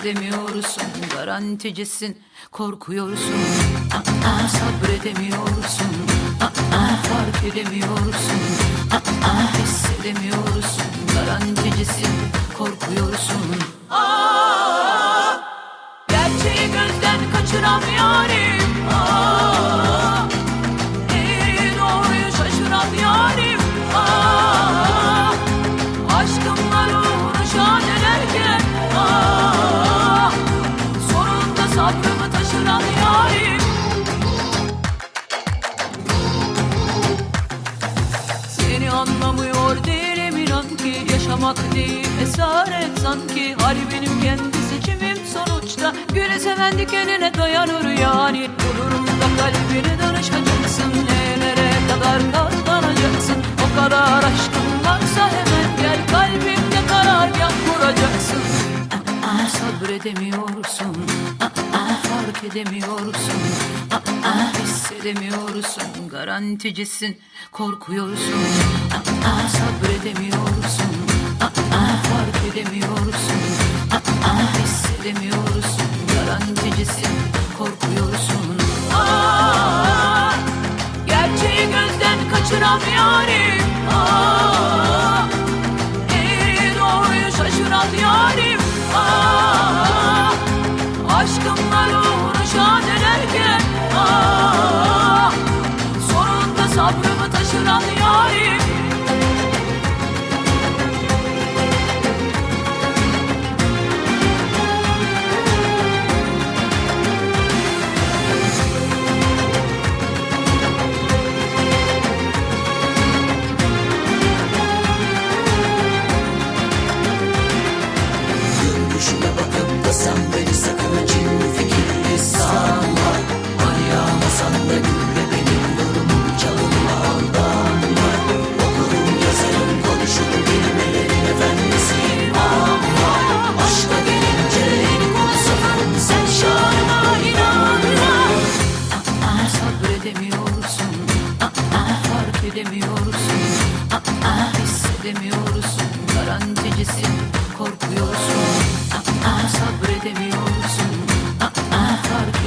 edemiyorsun garanticisin korkuyorsun. Aa, aa, sabredemiyorsun Aa, aa, fark edemiyorsun. Aa, aa, hissedemiyorsun garanticisin korkuyorsun. Aa, gerçeği gözden kaçıran Yaşamak değil esaret. Sanki Hali benim kendi seçimim. Sonuçta Güle seven dikenine dayanır yani. Gururumda kalbini danışacaksın. Nelere kadar katlanacaksın O kadar aşkım varsa hemen gel. Kalbimde karargah kuracaksın. Sabredemiyorsun. Fark edemiyorsun. Hissedemiyorsun. Garanticisin. Korkuyorsun. Sabredemiyorsun Aa, fark edemiyorsun. Aa, hissedemiyorsun. Garanticisin korkuyorsun. Aa, gerçeği gözden kaçıran yarim. Aa,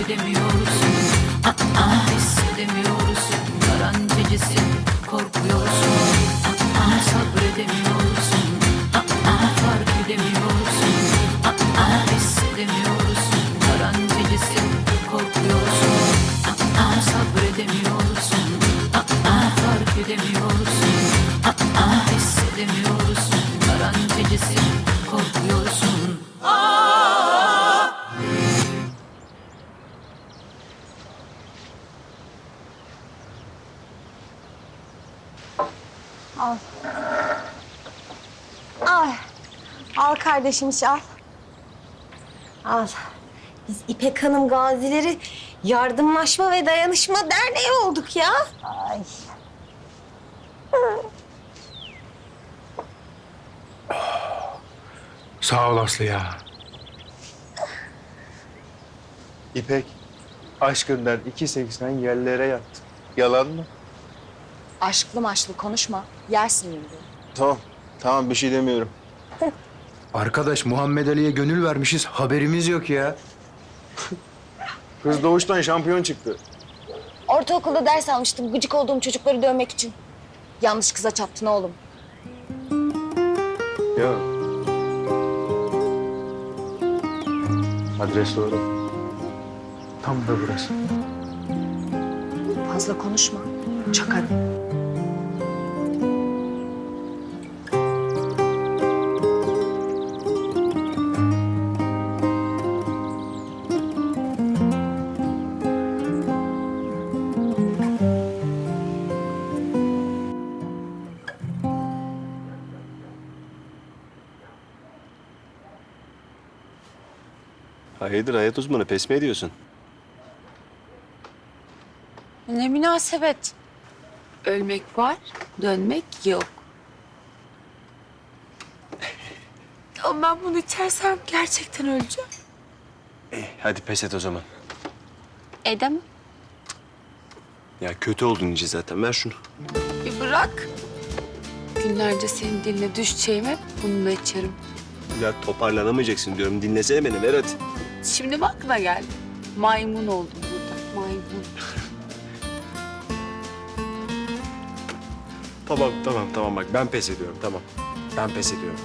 fark edemiyorsun Aa, hissedemiyorsun. Garanticisin korkuyorsun. Aa, sabredemiyorsun. Aa, fark edemiyorsun. Aa, hissedemiyorsun. Garanticisin korkuyorsun. Aa, sabredemiyorsun. Aa, fark edemiyorsun. Aa, hissedemiyorsun Al. Al kardeşim iş al. Al. Biz İpek Hanım gazileri yardımlaşma ve dayanışma derneği olduk ya. Ay. Sağ ol Aslı ya. İpek aşkından 2.80 yerlere yattı. Yalan mı? Aşklı maşlı konuşma. Yersin şimdi. Tamam. Tamam bir şey demiyorum. Arkadaş Muhammed Ali'ye gönül vermişiz haberimiz yok ya. Kız doğuştan şampiyon çıktı. Ortaokulda ders almıştım gıcık olduğum çocukları dövmek için. Yanlış kıza çaptın oğlum. Ya. Adres doğru. Tam da burası. Fazla konuşma. Çakarım. Hayırdır hayat uzmanı pes mi ediyorsun? Ne münasebet. Ölmek var, dönmek yok. Ama ben bunu içersem gerçekten öleceğim. Hadi pes et o zaman. Edem, Ya kötü oldun iyice zaten ver şunu. bir bırak. Günlerce senin diline düşeceğime bunu da içerim. Ya toparlanamayacaksın diyorum. Dinlesene beni ver hadi. Şimdi mi aklına geldi? Maymun oldum burada. Maymun. Tamam tamam tamam bak ben pes ediyorum tamam. Ben pes ediyorum.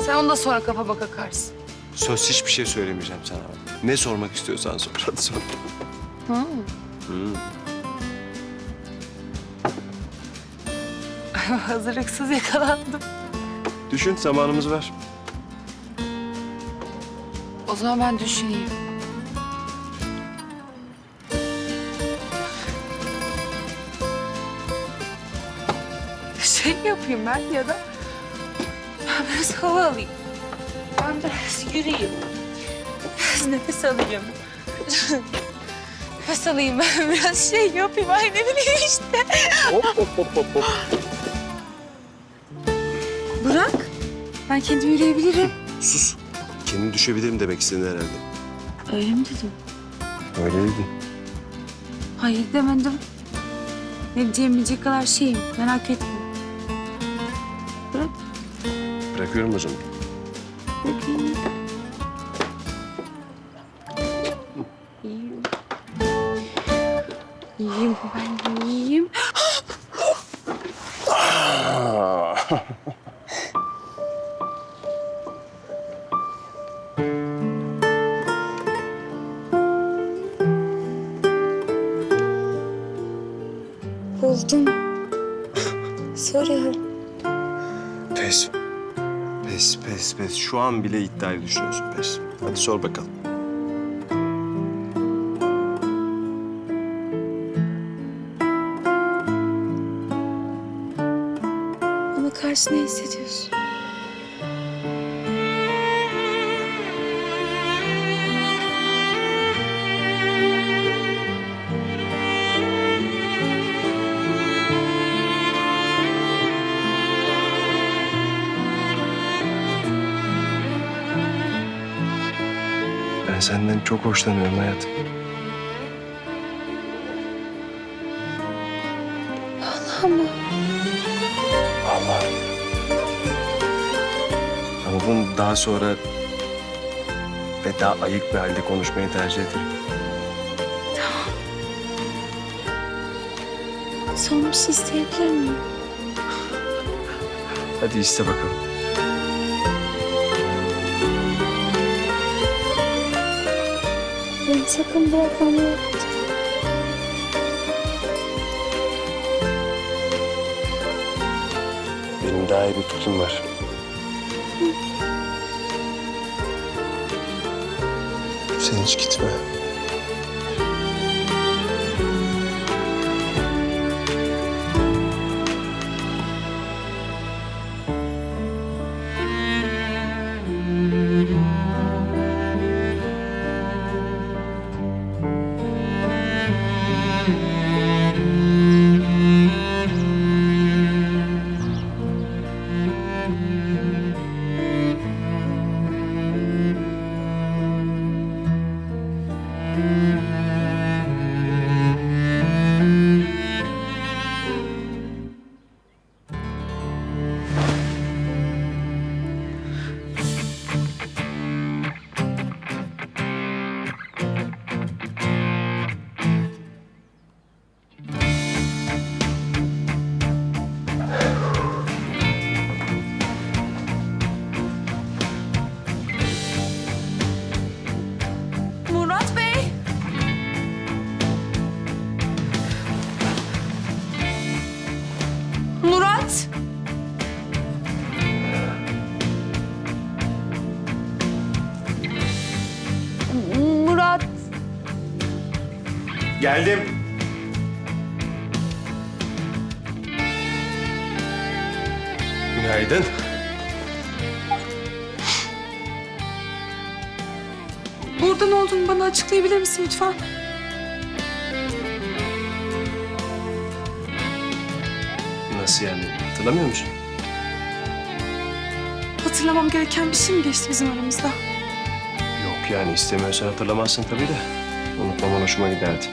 Sen ondan sonra kafa baka karsın. Söz hiçbir şey söylemeyeceğim sana. Ne sormak istiyorsan sor. Hadi sor. Hazırlıksız yakalandım. Düşün zamanımız var. O zaman ben düşüneyim. Şey yapayım ben ya da ben biraz hava alayım. Ben biraz yürüyeyim. Biraz nefes alayım. nefes alayım ben biraz şey yapayım. Ay ne bileyim işte. Hop hop hop hop hop. Bırak. Ben kendim yürüyebilirim. Sus. Kendim düşebilirim demek istedin herhalde. Öyle mi dedim? Öyle dedin. Hayır demedim. Ne diyeceğimi bilecek kadar şeyim. Merak etme. Bırak. Bırakıyorum o zaman. Bakayım. Pes, pes, pes. Şu an bile iddiayı düşünüyorsun pes. Hadi sor bakalım. Bana karşı ne hissediyorsun? Senden çok hoşlanıyorum hayatım. Allah mı? Allah. Ama bunu daha sonra ve daha ayık bir halde konuşmayı tercih ederim. Son bir şey isteyebilir miyim? Hadi iste bakalım. Sakın bırakmam yok. Benim daha iyi bir fikrim var. Sen hiç gitme. Geldim. Günaydın. Burada ne olduğunu bana açıklayabilir misin lütfen? Nasıl yani? Hatırlamıyor musun? Hatırlamam gereken bir şey mi geçti bizim aramızda? Yok yani istemiyorsan hatırlamazsın tabii de. Unutmaman hoşuma giderdi.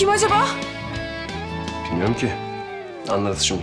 Kim acaba? Bilmiyorum ki. Anlarız şimdi.